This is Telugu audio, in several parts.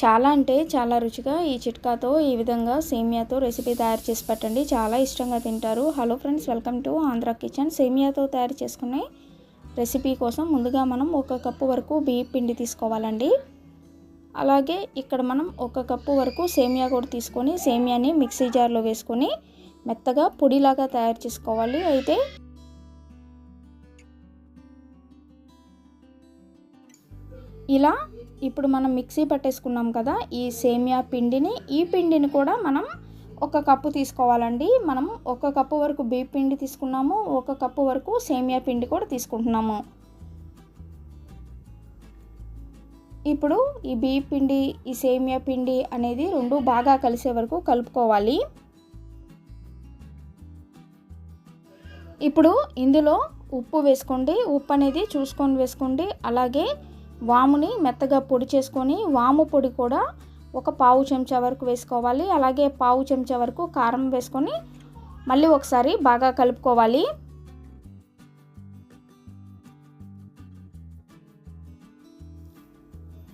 చాలా అంటే చాలా రుచిగా ఈ చిట్కాతో ఈ విధంగా సేమియాతో రెసిపీ తయారు చేసి పెట్టండి. చాలా ఇష్టంగా తింటారు. Hello friends welcome to Andhra kitchen సేమియాతో తయారు చేసుకునే రెసిపీ కోసం ముందుగా మనం ఒక కప్పు వరకు బియ్య పిండి తీసుకోవాలండి. అలాగే ఇక్కడ మనం ఒక కప్పు వరకు సేమియా కూడా తీసుకొని సేమియాని మిక్సీ జార్లో వేసుకొని మెత్తగా పొడిలాగా తయారు చేసుకోవాలి. అయితే ఇలా ఇప్పుడు మనం మిక్సీ పట్టేసుకున్నాం కదా ఈ సేమియా పిండిని ఈ పిండిని కూడా మనం ఒక కప్పు తీసుకోవాలండి. మనం ఒక కప్పు వరకు బీ పిండి తీసుకున్నాము ఒక కప్పు వరకు సేమియా పిండి కూడా తీసుకుంటున్నాము. ఇప్పుడు ఈ బీ పిండి ఈ సేమియా పిండి అనేది రెండు బాగా కలిసే వరకు కలుపుకోవాలి. ఇప్పుడు ఇందులో ఉప్పు వేసుకోండి. ఉప్పు అనేది చూసుకొని వేసుకోండి. అలాగే వాముని మెత్తగా పొడి చేసుకొని వాము పొడి కూడా ఒక పావు చెంచా వరకు వేసుకోవాలి. అలాగే పావు చెంచా వరకు కారం వేసుకొని మళ్ళీ ఒకసారి బాగా కలుపుకోవాలి.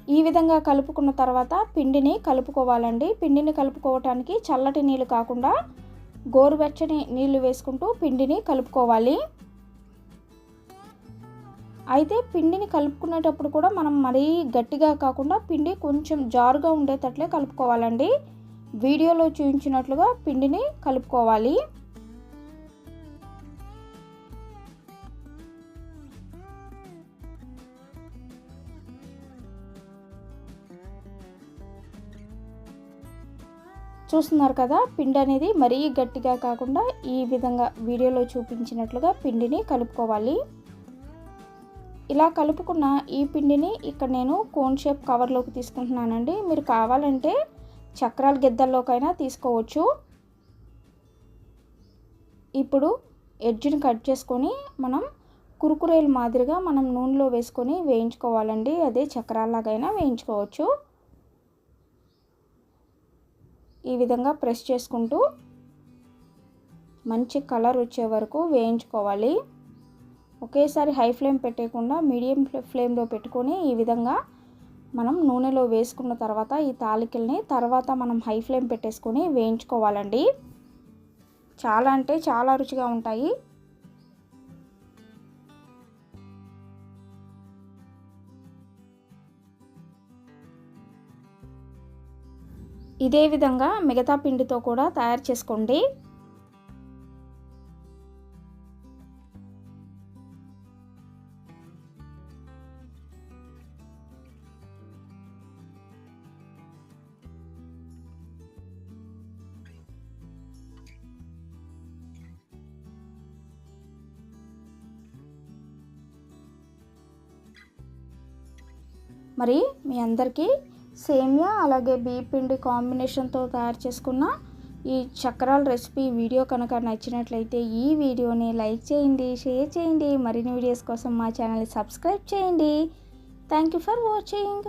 ఈ విధంగా కలుపుకున్న తర్వాత పిండిని కలుపుకోవాలండి. పిండిని కలుపుకోవటానికి చల్లటి నీళ్ళు కాకుండా గోరువెచ్చని నీళ్ళు వేసుకుంటూ పిండిని కలుపుకోవాలి. అయితే పిండిని కలుపుకునేటప్పుడు కూడా మనం మరీ గట్టిగా కాకుండా పిండి కొంచెం జారుగా ఉండేటట్లే కలుపుకోవాలండి. వీడియోలో చూపించినట్లుగా పిండిని కలుపుకోవాలి. చూస్తున్నారు కదా పిండి అనేది మరీ గట్టిగా కాకుండా ఈ విధంగా వీడియోలో చూపించినట్లుగా పిండిని కలుపుకోవాలి. ఇలా కలుపుకున్న ఈ పిండిని ఇక్కడ నేను కోన్ షేప్ కవర్లోకి తీసుకుంటున్నానండి. మీరు కావాలంటే చక్రాల గిద్దల్లోకైనా తీసుకోవచ్చు. ఇప్పుడు ఎడ్జ్ని కట్ చేసుకొని మనం కురుకురేలు మాదిరిగా మనం నూనెలో వేసుకొని వేయించుకోవాలండి. అదే చక్రాల్లాగైనా వేయించుకోవచ్చు. ఈ విధంగా ప్రెస్ చేసుకుంటూ మంచి కలర్ వచ్చే వరకు వేయించుకోవాలి. ఒకేసారి హై ఫ్లేమ్ పెట్టకుండా మీడియం ఫ్లేమ్లో పెట్టుకొని ఈ విధంగా మనం నూనెలో వేసుకున్న తర్వాత ఈ తాలికల్ని తర్వాత మనం హై ఫ్లేమ్ పెట్టేసుకొని వేయించుకోవాలండి. చాలా అంటే చాలా రుచిగా ఉంటాయి. ఇదే విధంగా మిగతా పిండితో కూడా తయారు చేసుకోండి. మరి మీ అందరికీ సేమియా అలాగే బియ్య పిండి కాంబినేషన్తో తయారు చేసుకున్న ఈ చక్రాల రెసిపీ వీడియో కనుక నచ్చినట్లయితే ఈ వీడియోని లైక్ చేయండి షేర్ చేయండి. మరిన్ని వీడియోస్ కోసం మా ఛానల్ని సబ్స్క్రైబ్ చేయండి. Thank you for watching.